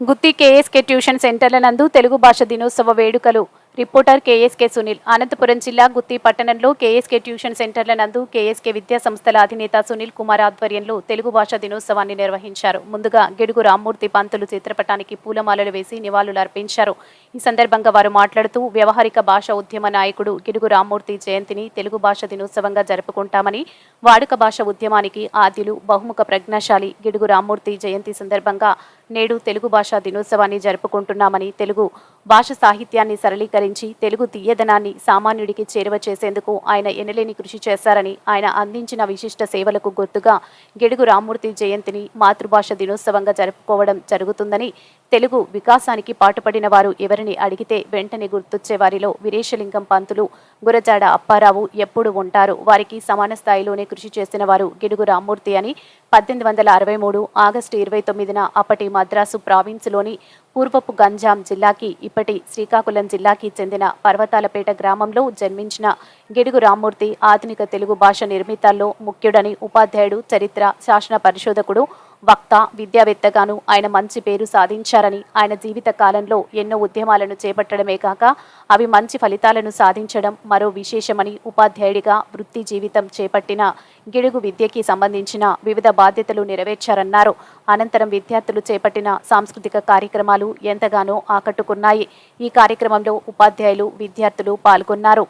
గుత్తి KSK tuition సెంటర్ల నందు తెలుగు భాష దినోత్సవ వేడుకలు. Reporter KSK Sunil. అనంతపురం జిల్లా గుత్తి పట్టణంలో కేఎస్కే ట్యూషన్ సెంటర్ల నందు కేఎస్కే విద్యా సంస్థల అధినేత సునీల్ కుమార్ ఆధ్వర్యంలో తెలుగు భాష దినోత్సవాన్ని నిర్వహించారు. ముందుగా గిడుగు రామ్మూర్తి పంతులు చిత్రపటానికి పూలమాలలు వేసి నివాళులు అర్పించారు ఈ సందర్భంగా వారు మాట్లాడుతూ వ్యవహారిక భాష ఉద్యమ నాయకుడు గిడుగు రామ్మూర్తి జయంతిని తెలుగు భాష దినోత్సవంగా జరుపుకుంటామని వాడుక భాష ఉద్యమానికి ఆదిలు బహుముఖ ప్రజ్ఞాశాలి గిడుగు రామ్మూర్తి జయంతి సందర్భంగా నేడు తెలుగు భాషా దినోత్సవాన్ని జరుపుకుంటున్నామని తెలుగు భాష సాహిత్యాన్ని సరళీకరించి తెలుగు తీయదనాన్ని సామాన్యుడికి చేరువ చేసేందుకు ఆయన ఎనలేని కృషి చేశారని ఆయన అందించిన విశిష్ట సేవలకు గుర్తుగా గిడుగు రామ్మూర్తి జయంతిని మాతృభాష దినోత్సవంగా జరుపుకోవడం జరుగుతుందని తెలుగు వికాసానికి పాటుపడిన వారు ఎవరిని అడిగితే వెంటనే గుర్తొచ్చే వారిలో వీరేశలింగం పంతులు గురజాడ అప్పారావు ఎప్పుడు ఉంటారు? వారికి సమాన స్థాయిలోనే కృషి చేసిన వారు గిడుగు రామ్మూర్తి అని పద్దెనిమిది వందల అరవై మూడు ఆగస్టు ఇరవై తొమ్మిదిన అప్పటి మద్రాసు ప్రావిన్స్లోని పూర్వపు గంజాం జిల్లాకి ఇప్పటి శ్రీకాకుళం జిల్లాకి చెందిన పర్వతాలపేట గ్రామంలో జన్మించిన గిడుగు రామ్మూర్తి ఆధునిక తెలుగు భాష నిర్మితాల్లో ముఖ్యుడని ఉపాధ్యాయుడు చరిత్ర శాసన పరిశోధకుడు వక్త విద్యావేత్తగాను ఆయన మంచి పేరు సాధించారని ఆయన జీవిత కాలంలో ఎన్నో ఉద్యమాలను చేపట్టడమే కాక అవి మంచి ఫలితాలను సాధించడం మరో విశేషమని ఉపాధ్యాయుడిగా వృత్తి జీవితం చేపట్టిన గిడుగు విద్యకి సంబంధించిన వివిధ బాధ్యతలు నెరవేర్చారన్నారు. అనంతరం విద్యార్థులు చేపట్టిన సాంస్కృతిక కార్యక్రమాలు ఎంతగానో ఆకట్టుకున్నాయి. ఈ కార్యక్రమంలో ఉపాధ్యాయులు విద్యార్థులు పాల్గొన్నారు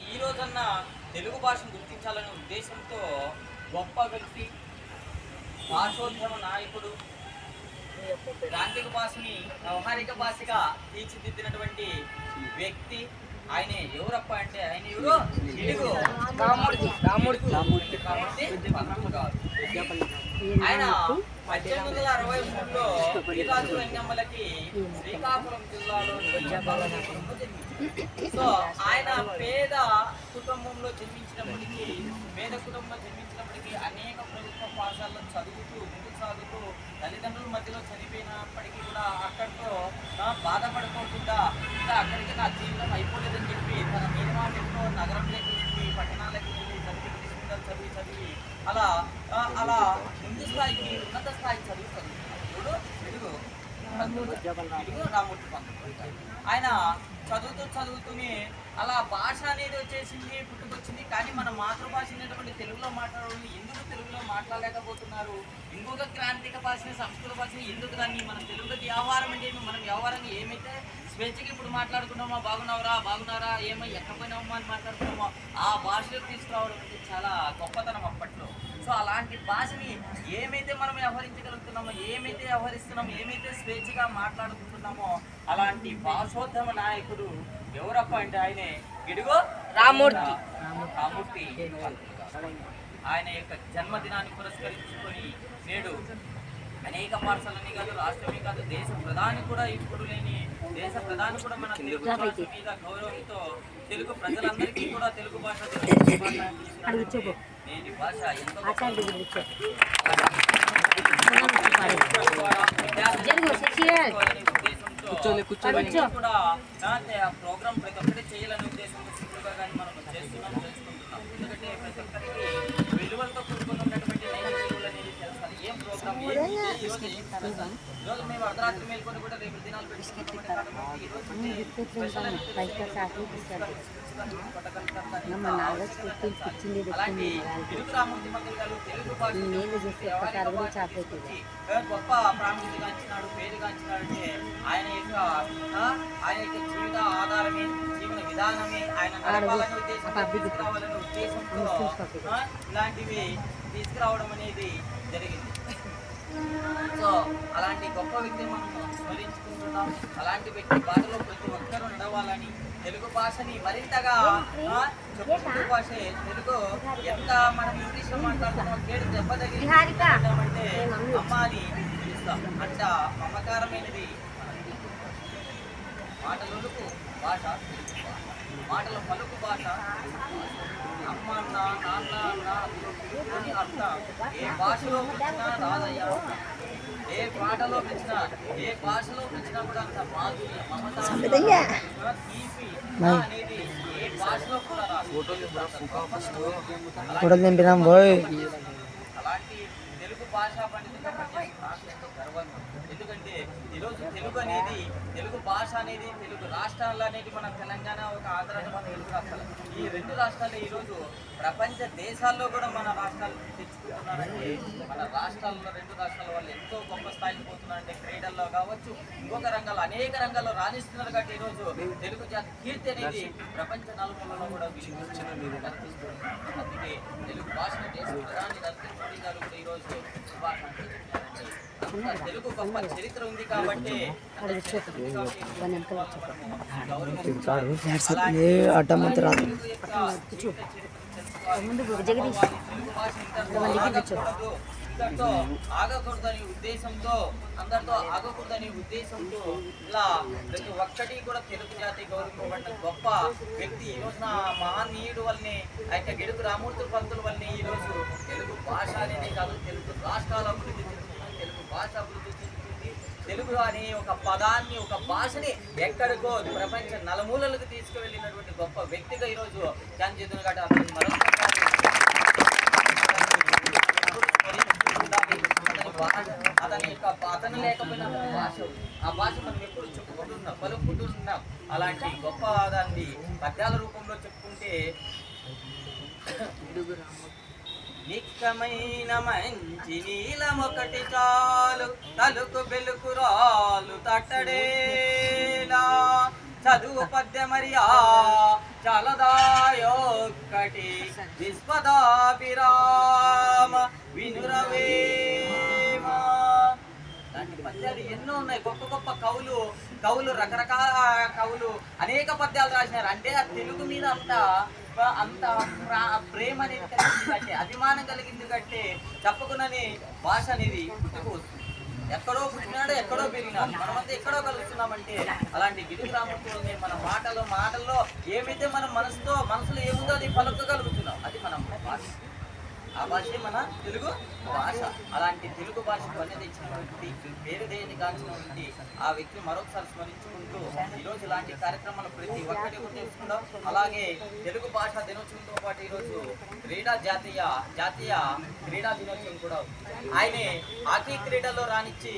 ఈ రోజన్న తెలుగు భాషను గుర్తించాలనే ఉద్దేశంతో గొప్ప వ్యక్తి భాషోద్యమ నాయకుడు ప్రాంతిక భాషని వ్యవహారిక భాషగా తీర్చిదిద్దినటువంటి వ్యక్తి ఆయన ఎవరప్ప అంటే ఆయన ఎవరు తెలుగు గారు. ఆయన పద్దెనిమిది వందల అరవై మూడులో శ్రీకాకుళం రంగమ్మలకి శ్రీకాకుళం జిల్లాలో సో ఆయన పేద కుటుంబంలో జన్మించినప్పటికీ పేద కుటుంబంలో జన్మించినప్పటికీ అనేక ప్రభుత్వ పాఠశాలలో చదువుతూ ముందుకు సాగుతూ తల్లిదండ్రుల మధ్యలో చనిపోయినప్పటికీ కూడా అక్కడితో ఆ, బాధపడుకోకుండా ఇంకా అక్కడికి నా జీవితం అయిపోలేదని చెప్పి తన మీనమాటతో నగరంలోకి వెళ్ళి పట్టణాలకు చదివి చదివి చదివి అలా అలా ముందు స్థాయికి ఉన్నత స్థాయికి చదువు చదువుతున్నారు తెలుగు తెలుగు రామూర్తి పంతులు ఆయన చదువుతూ చదువుతూనే అలా భాష అనేది వచ్చేసింది పుట్టుకొచ్చింది. కానీ మన మాతృభాష అనేటువంటి తెలుగులో మాట్లాడడం ఎందుకు తెలుగులో మాట్లాడలేకపోతున్నారు? ఇంకొక క్రాంతిక భాషని సంస్కృత భాషని ఎందుకు దాన్ని మన తెలుగులో వ్యవహారం అంటే మనం వ్యవహారంగా ఏమైతే స్వేచ్ఛకి ఇప్పుడు మాట్లాడుకున్నామో? బాగున్నావురా? బాగున్నారా? ఏమో ఎక్కపోయినామో అని మాట్లాడుకున్నామో? ఆ భాషలోకి తీసుకురావడం అంటే చాలా గొప్పతనం అప్పట్లో. సో అలాంటి భాషని ఏమైతే మనం వ్యవహరించగలుగుతున్నామో ఏమైతే వ్యవహరిస్తున్నామో ఏమైతే స్వేచ్ఛగా మాట్లాడుకుంటున్నామో అలాంటి భాషోద్యమ నాయకుడు ఎవరప్ప అంటే ఆయనే? గిడుగో రామూర్తి. రామూర్తి. ఆయన యొక్క జన్మదినాన్ని పురస్కరించుకొని అనేక పాఠశాలని కాదు రాష్ట్రమే కాదు దేశ ప్రధాని కూడా ఇప్పుడు లేని దేశ ప్రధాని కూడా మన తెలుగు భాష మీద గౌరవంతో తెలుగు ప్రజలందరికీ కూడా తెలుగు భాష నేటి భాష ఎంతో కూడా ప్రోగ్రామ్ ప్రతి ఒక్కటి చేయాలనే ఉద్దేశంతో సింపుల్గా కానీ మనం చేస్తున్నాం చేసుకుంటున్నాం ఎందుకంటే ప్రతి ఒక్కరికి విలువలతో కూడుకొని కూడా గొప్ప ప్రాముఖ్యతగాంచినాడు పేరుగాంచినాడు అంటే ఆయన యొక్క ఆయన యొక్క జీవిత ఆధారమే జీవన విధానమే ఆయన నడపాలనే తీసుకురావాలనే ఉద్దేశంతో ఇలాంటివి తీసుకురావడం అనేది జరిగింది. సో అలాంటి గొప్ప వ్యక్తిని మనం స్మరించుకుంటున్నాం అలాంటి వ్యక్తి బాధలో ప్రతి ఒక్కరూ నడవాలని తెలుగు భాషని మరింతగా చెప్పుకుంటూ భాషే తెలుగు ఎంత మనం ఇంగ్లీష్లో మాట్లాడుతున్నాం కేడు దెబ్బ అంటే అమ్మ అని పిలుస్తాం అంత మమకారమైనది మనది. మాటలొలుకు భాష. మాటల పలుకు భాష. అమ్మ నాన్న అన్న అని అర్థం ఏ భాషలో పెట్టినా రాదయ్యా ఏ పాటలో పెంచినా ఏ భాషలో పెంచినా కూడా అంత మాధుర్యం మమత తీపి అనేది ఏ భాషలో కూడా రాదు పోయి అలాంటి తెలుగు భాషా ఉంది. ఎందుకంటే ఈరోజు తెలుగు అనేది తెలుగు భాష అనేది తెలుగు రాష్ట్రాలు అనేది మన తెలంగాణ ఒక ఆంధ్ర మన తెలుగు రాష్ట్రాలు ఈ రెండు రాష్ట్రాలు ఈరోజు ప్రపంచ దేశాల్లో కూడా మన రాష్ట్రాలు తెచ్చుకుంటున్నారంటే మన రాష్ట్రాల్లో రెండు రాష్ట్రాల వాళ్ళు ఎంతో గొప్ప స్థాయికి పోతున్నారంటే క్రీడల్లో కావచ్చు ఇంకొక రంగాల్లో అనేక రంగాల్లో రాణిస్తున్నారు కాబట్టి ఈరోజు తెలుగు జాతి కీర్తి అనేది ప్రపంచ నలుమూలలో కూడా కనిపిస్తుంది అందుకే తెలుగు భాషను దేశ ప్రధాని నరేంద్ర గారు కూడా ఈరోజు శుభాకాంక్షలు తెలుగు గొప్ప చరిత్ర ఉంది కాబట్టి రాదు. ఆగకూడదని ఉద్దేశంతో అందరితో ఆగకూడదని ఉద్దేశంతో ఇలా ప్రతి ఒక్కటి కూడా తెలుగు జాతి గౌరవింపబడిన గొప్ప వ్యక్తి ఈ రోజున ఆ మహనీయుడు వల్లనే ఆ యొక్క గిడుగు రామూర్తి పంతుల వల్లనే ఈ రోజు తెలుగు భాష అనేది కాదు తెలుగు రాష్ట్రాల అభివృద్ధి తెలుగు భాష అభివృద్ధి తెలుగు అనే ఒక పదాన్ని ఒక భాషని ఎక్కడికో ప్రపంచ నలుమూలలకు తీసుకువెళ్ళినటువంటి గొప్ప వ్యక్తిగా ఈరోజు జాన్ గట అతని భాష యొక్క అతను లేకపోయినా భాష ఆ భాష మనం ఎప్పుడు చెప్పుకుంటున్నాం పలుకుంటున్నాం అలాంటి గొప్ప దాన్ని పద్యాల రూపంలో చెప్పుకుంటే నిక్కమైన మంచి నీలమొకటి చాలు. తలుకు బెలుకు రాలు తట్టడేలా. చదువు పద్యమరియా చలదాయొక్కటి విశ్వదాభిరామ వినురవేమా. లాంటి పద్యాలు ఎన్నో ఉన్నాయి. గొప్ప గొప్ప కవులు కవులు రకరకాల కవులు అనేక పద్యాలు రాసినారు. అంటే ఆ తెలుగు మీద అంతా అంత ప్రేమ అనేది కలిగింది కంటే అభిమానం కలిగింది కంటే చెప్పకునని భాష అనేది పుట్టుకు వస్తుంది. ఎక్కడో పుట్టినాడు ఎక్కడో పెరిగినాడు. మనమంతా ఎక్కడో కలుస్తున్నామంటే అలాంటి గిరి రామకులని మన మాటలో మాటల్లో ఏమైతే మనం మనసుతో మనసులో ఏముందో అది పలుకగలుగుతున్నాం. అది మనం భాష. ఆ భాషే మన తెలుగు భాష. అలాంటి తెలుగు భాష అనేది తెచ్చినటువంటి పేరు దేని కాల్చినటువంటి ఆ వ్యక్తి మరొకసారి స్మరించుకుంటూ ఈరోజు ఇలాంటి కార్యక్రమాలు ప్రతి ఒక్కటి కూడా తెలుసుకుందాం అలాగే తెలుగు భాష దినోత్సవంతో పాటు ఈరోజు క్రీడా జాతీయ జాతీయ క్రీడా దినోత్సవం కూడా ఆయనే హాకీ క్రీడలో రాణించి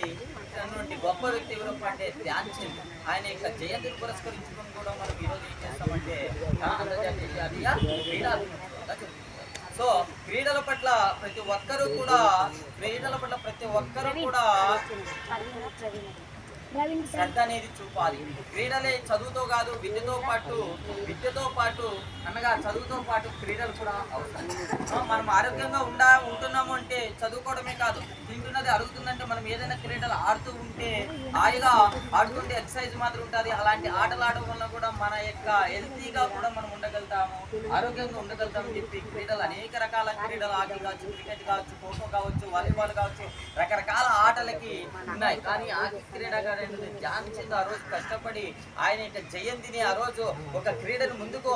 ఉన్నటువంటి గొప్ప వ్యక్తి ఎవరప్ప అంటే ధ్యాన్ చంద్. ఆయన యొక్క జయంతిని పురస్కరించుకొని కూడా మనం ఈరోజు ఏం చేస్తామంటే అంతర్జాతీయ జాతీయ క్రీడా దినోత్సవంగా సో క్రీడల పట్ల ప్రతి ఒక్కరూ కూడా క్రీడల పట్ల ప్రతి ఒక్కరూ కూడా శ్రద్ధ అనేది చూపాలి. క్రీడలే చదువుతో కాదు విద్యతో పాటు విద్యతో పాటు అనగా చదువుతో పాటు క్రీడలు కూడా అవసరం. మనం ఆరోగ్యంగా ఉండా ఉంటున్నాము అంటే చదువుకోవడమే కాదు తింటున్నది అడుగుతుందంటే మనం ఏదైనా క్రీడలు ఆడుతూ ఉంటే హాయిగా ఆడుతుంటే ఎక్సర్సైజ్ మాత్రం ఉంటుంది. అలాంటి ఆటలు ఆడడం వల్ల కూడా మన యొక్క హెల్తీగా కూడా మనం ఉండగలుగుతాము ఆరోగ్యంగా ఉండగలుగుతాము చెప్పి క్రీడలు అనేక రకాల క్రీడలు హాకీ కావచ్చు క్రికెట్ కావచ్చు ఖోఖో కావచ్చు వాలీబాల్ కావచ్చు రకరకాల ఆటలకి ఉన్నాయి. కానీ ఆ క్రీడ ధ్యాన్ చంద్ ఆ రోజు కష్టపడి ఆయన యొక్క జయంతిని ఆ రోజు ఒక క్రీడను ముందుకు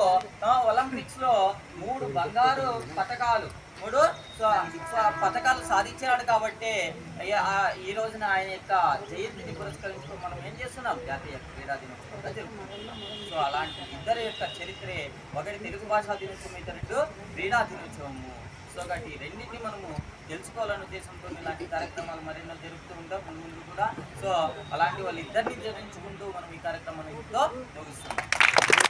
ఒలింపిక్స్లో మూడు బంగారు పథకాలు మూడు పథకాలు సాధించాడు కాబట్టి ఈ- రోజున ఆయన యొక్క జయంతిని పురస్కరించుకొని మనం ఏం చేస్తున్నాం? జాతీయ క్రీడా దినోత్సవం సో అలాంటి ఇద్దరి యొక్క చరిత్రే ఒకటి తెలుగు భాషా దినోత్సవం అయితే క్రీడా దినోత్సవము. సో కాబట్టి రెండింటిని మనము తెలుసుకోవాలనే ఉద్దేశంతో ఇలాంటి కార్యక్రమాలు మరెన్నో జరుగుతూ ఉంటాం ముందు ముందు కూడా. సో అలాంటి వాళ్ళు ఇద్దరిని జరించుకుంటూ మనం ఈ కార్యక్రమాన్ని ఎంతో ముగిస్తున్నాం